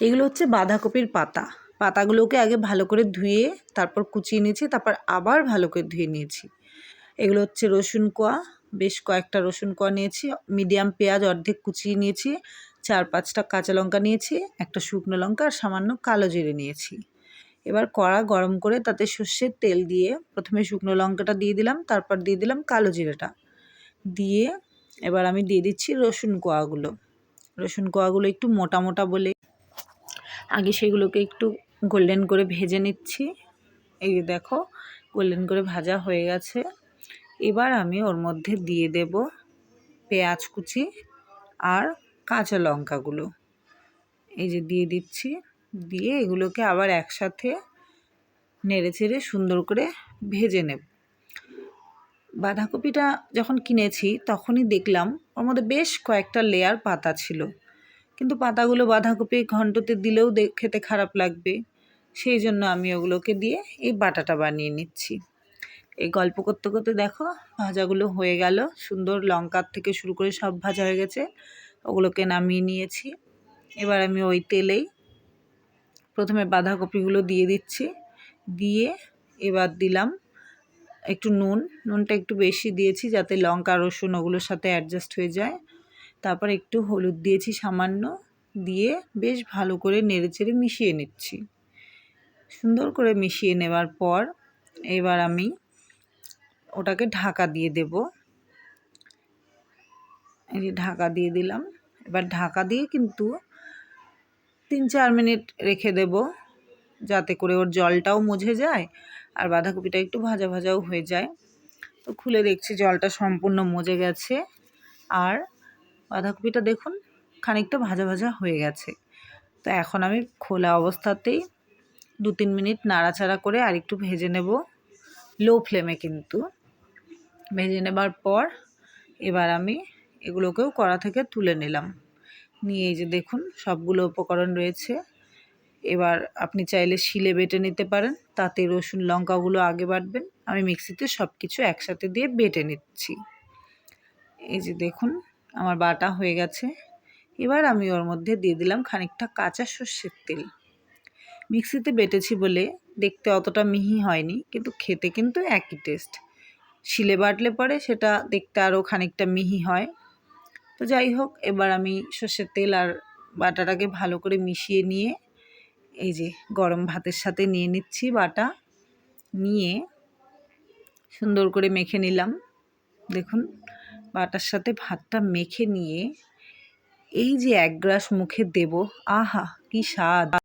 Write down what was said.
এগুলো হচ্ছে বাঁধাকপির পাতা। পাতাগুলোকে আগে ভালো করে ধুয়ে তারপর কুচিয়ে নিয়েছি, তারপর আবার ভালো করে ধুয়ে নিয়েছি। এগুলো হচ্ছে রসুন কোয়া, বেশ কয়েকটা রসুন কোয়া নিয়েছি, মিডিয়াম পেঁয়াজ অর্ধেক কুচিয়ে নিয়েছি, চার পাঁচটা কাঁচা লঙ্কা নিয়েছি, একটা শুকনো লঙ্কা আর সামান্য কালো জিরে নিয়েছি। এবার কড়া গরম করে তাতে সর্ষের তেল দিয়ে প্রথমে শুকনো লঙ্কাটা দিয়ে দিলাম, তারপর দিয়ে দিলাম কালো জিরেটা। দিয়ে এবার আমি দিয়ে দিচ্ছি রসুন কোয়াগুলো। রসুন কোয়াগুলো একটু মোটা মোটা বলে আগে সেগুলোকে একটু গোল্ডেন করে ভেজে নিচ্ছি। এই যে দেখো, গোল্ডেন করে ভাজা হয়ে গেছে। এবার আমি ওর মধ্যে দিয়ে দেব পেঁয়াজ কুচি আর কাঁচা লঙ্কাগুলো। এই যে দিয়ে দিচ্ছি, দিয়ে এগুলোকে আবার একসাথে নেড়ে চেড়ে সুন্দর করে ভেজে নেব। বাঁধাকপিটা যখন কিনেছি, তখনই দেখলাম ওর মধ্যে বেশ কয়েকটা লেয়ার পাতা ছিল। কিন্তু পাতাগুলো বাঁধাকপি ঘন্টতে দিলেও খেতে খারাপ লাগবে। সেই জন্য আমি ওগুলোকে দিয়ে এই বাটাটা বানিয়ে নিচ্ছি। এই গল্প করতে করতে দেখো ভাজাগুলো হয়ে গেল। সুন্দর লঙ্কার থেকে শুরু করে সব ভাজা হয়ে গেছে। ওগুলোকে নামিয়ে নিয়েছি। এবার আমি ওই তেলেই প্রথমে বাঁধাকপিগুলো দিয়ে দিচ্ছি। দিয়ে এবার দিলাম একটু নুন। নুনটা একটু বেশি দিয়েছি যাতে লঙ্কা রসুন ওগুলোর সাথে অ্যাডজাস্ট হয়ে যায়। তারপর একটু হলুদ দিয়েছি সামান্য, দিয়ে বেশ ভালো করে নেড়েচেড়ে মিশিয়ে নিচ্ছি। সুন্দর করে মিশিয়ে নেবার পর এবার আমি ওটাকে ঢাকা দিয়ে দেব। এই যে ঢাকা দিয়ে দিলাম। এবার ঢাকা দিয়ে কিন্তু তিন চার মিনিট রেখে দেব যাতে করে ওর জলটাও মুঝে যায় আর বাঁধাকপিটা একটু ভাজা ভাজাও হয়ে যায়। তো খুলে দেখছি জলটা সম্পূর্ণ মজে গেছে। আর বাঁধাকপিটা দেখুন, খানিকটা ভাজা ভাজা হয়ে গেছে। তো এখন আমি খোলা অবস্থাতেই দু তিন মিনিট নাড়াচাড়া করে আর একটু ভেজে নেব লো ফ্লেমে কিন্তু। ভেজে নেবার পর এবার আমি এগুলোকেও কড়া থেকে তুলে নিলাম। নিয়ে এই যে দেখুন, সবগুলো উপকরণ রয়েছে। এবার আপনি চাইলে শিলে বেটে নিতে পারেন, তাতে রসুন, লঙ্কাগুলো আগে বাটবেন। আমি মিক্সিতে সব কিছু একসাথে দিয়ে বেটে নিচ্ছি। এই যে দেখুন আমার বাটা হয়ে গেছে। এবার আমি ওর মধ্যে দিয়ে দিলাম খানিকটা কাঁচা সর্ষের তেল। মিক্সিতে বেটেছি বলে দেখতে অতটা মিহি হয়নি, কিন্তু খেতে কিন্তু একই টেস্ট। শিলে বাটলে পরে সেটা দেখতে আরও খানিকটা মিহি হয়। তো যাই হোক, এবার আমি সর্ষের তেল আর বাটাটাকে ভালো করে মিশিয়ে নিয়ে এই যে গরম ভাতের সাথে নিয়ে নিচ্ছি বাটা। নিয়ে সুন্দর করে মেখে নিলাম। দেখুন বাটার সাথে ভাতটা মেখে নিয়ে এই যে এক গ্লাস মুখে দেব আহা কি স্বাদ।